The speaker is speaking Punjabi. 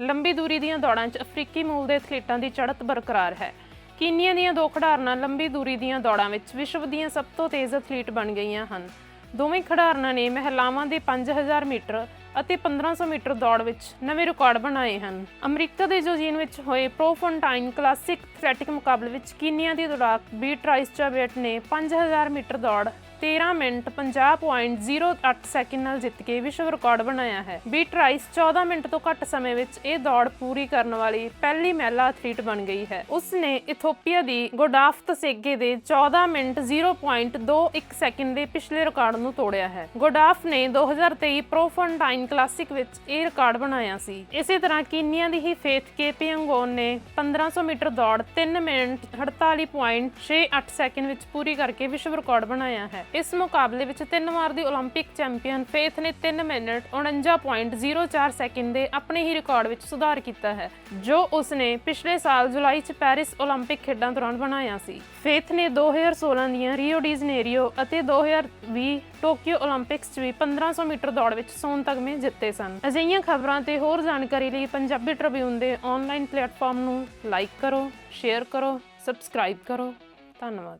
ਲੰਬੀ ਦੂਰੀ ਦੀਆਂ ਦੌੜਾਂ 'ਚ ਅਫਰੀਕੀ ਮੂਲ ਦੇ ਐਥਲੀਟਾਂ ਦੀ ਚੜ੍ਹਤ ਬਰਕਰਾਰ ਹੈ। ਕੀਨੀਆ ਦੀਆਂ ਦੋ ਖਿਡਾਰਨਾਂ ਲੰਬੀ ਦੂਰੀ ਦੀਆਂ ਦੌੜਾਂ ਵਿੱਚ ਵਿਸ਼ਵ ਦੀਆਂ ਸਭ ਤੋਂ ਤੇਜ਼ ਐਥਲੀਟ ਬਣ ਗਈਆਂ ਹਨ। ਦੋਵੇਂ ਖਿਡਾਰਨਾਂ ਨੇ ਮਹਿਲਾਵਾਂ ਦੇ 5000 ਮੀਟਰ ਅਤੇ 1500 ਮੀਟਰ ਦੌੜ ਵਿੱਚ ਨਵੇਂ ਰਿਕਾਰਡ ਬਣਾਏ ਹਨ। ਅਮਰੀਕਾ ਦੇ ਜੋਜੀਨ ਵਿੱਚ ਹੋਏ ਪ੍ਰੋਫੋਨਟਾਈਨ ਕਲਾਸਿਕ ਐਥਲੈਟਿਕ ਮੁਕਾਬਲੇ ਵਿੱਚ ਕੀਨੀਆ ਦੀ ਦੌੜਾਕ ਬੀਟ ਰਾਈਸ ਚਾਬੇਟ ਨੇ 5000 ਮੀਟਰ ਦੌੜ 13 ਮਿੰਟ 50.08 ਸੈਕਿੰਡ ਨਾਲ ਜਿੱਤ ਕੇ ਵਿਸ਼ਵ ਰਿਕਾਰਡ ਬਣਾਇਆ ਹੈ। ਬੀਟ ਰਾਈਸ 14 ਮਿੰਟ ਤੋਂ ਘੱਟ ਸਮੇਂ ਵਿੱਚ ਇਹ ਦੌੜ ਪੂਰੀ ਕਰਨ ਵਾਲੀ ਪਹਿਲੀ ਮਹਿਲਾ ਐਥਲੀਟ ਬਣ ਗਈ ਹੈ। ਉਸ ਨੇ ਇਥੋਪੀਆ ਦੀ ਗੋਡਾਫ ਤਸੇਗੇ ਦੇ 14 ਮਿੰਟ 0.21 ਸੈਕਿੰਡ ਦੇ ਪਿਛਲੇ ਰਿਕਾਰਡ ਨੂੰ ਤੋੜਿਆ ਹੈ। ਗੋਡਾਫ ਨੇ 2023 ਪ੍ਰੋਫੋਨਟਾਈਨ ਕਲਾਸਿਕ ਵਿੱਚ ਇਹ ਰਿਕਾਰਡ ਬਣਾਇਆ ਸੀ। ਇਸੇ ਤਰ੍ਹਾਂ ਕੀਨੀਆ ਦੀ ਹੀ ਫੇਥ ਕੇਪੀਅੰਗੋਨ ਨੇ 1500 ਮੀਟਰ ਦੌੜ 3 ਮਿੰਟ 48.68 ਸੈਕਿੰਡ ਵਿੱਚ ਪੂਰੀ ਕਰਕੇ ਵਿਸ਼ਵ ਰਿਕਾਰਡ ਬਣਾਇਆ ਹੈ। ਇਸ ਮੁਕਾਬਲੇ ਵਿੱਚ ਤਿੰਨ ਵਾਰ ਦੀ 올림픽 ਚੈਂਪੀਅਨ ਫੇਥ ਨੇ 3 ਮਿੰਟ 49.04 ਸੈਕਿੰਡ ਦੇ ਆਪਣੇ ਹੀ ਰਿਕਾਰਡ ਵਿੱਚ ਸੁਧਾਰ ਕੀਤਾ ਹੈ, ਜੋ ਉਸ ਨੇ ਪਿਛਲੇ ਸਾਲ ਜੁਲਾਈ 'ਚ ਪੈਰਿਸ 올림픽 ਖੇਡਾਂ ਦੌਰਾਨ ਬਣਾਇਆ ਸੀ। ਫੇਥ ਨੇ 2016 ਦੀਆਂ ਰੀਓ ਡੀ ਜਨੇਰੀਓ ਅਤੇ 2020 ਟੋਕੀਓ 올림픽ਸ 'ਚ ਵੀ 1500 ਮੀਟਰ ਦੌੜ ਵਿੱਚ ਸੋਨ ਤਗਮੇ ਜਿੱਤੇ ਸਨ। ਅਜਿਹੀਆਂ ਖਬਰਾਂ ਤੇ ਹੋਰ ਜਾਣਕਾਰੀ ਲਈ ਪੰਜਾਬੀ ਟ੍ਰਿਬਿਊਨ ਦੇ ਆਨਲਾਈਨ ਪਲੇਟਫਾਰਮ ਨੂੰ ਲਾਈਕ ਕਰੋ ਸ਼ੇਅਰ ਕਰੋ ਸਬਸਕ੍ਰਾਈਬ ਕਰੋ। ਧੰਨਵਾਦ।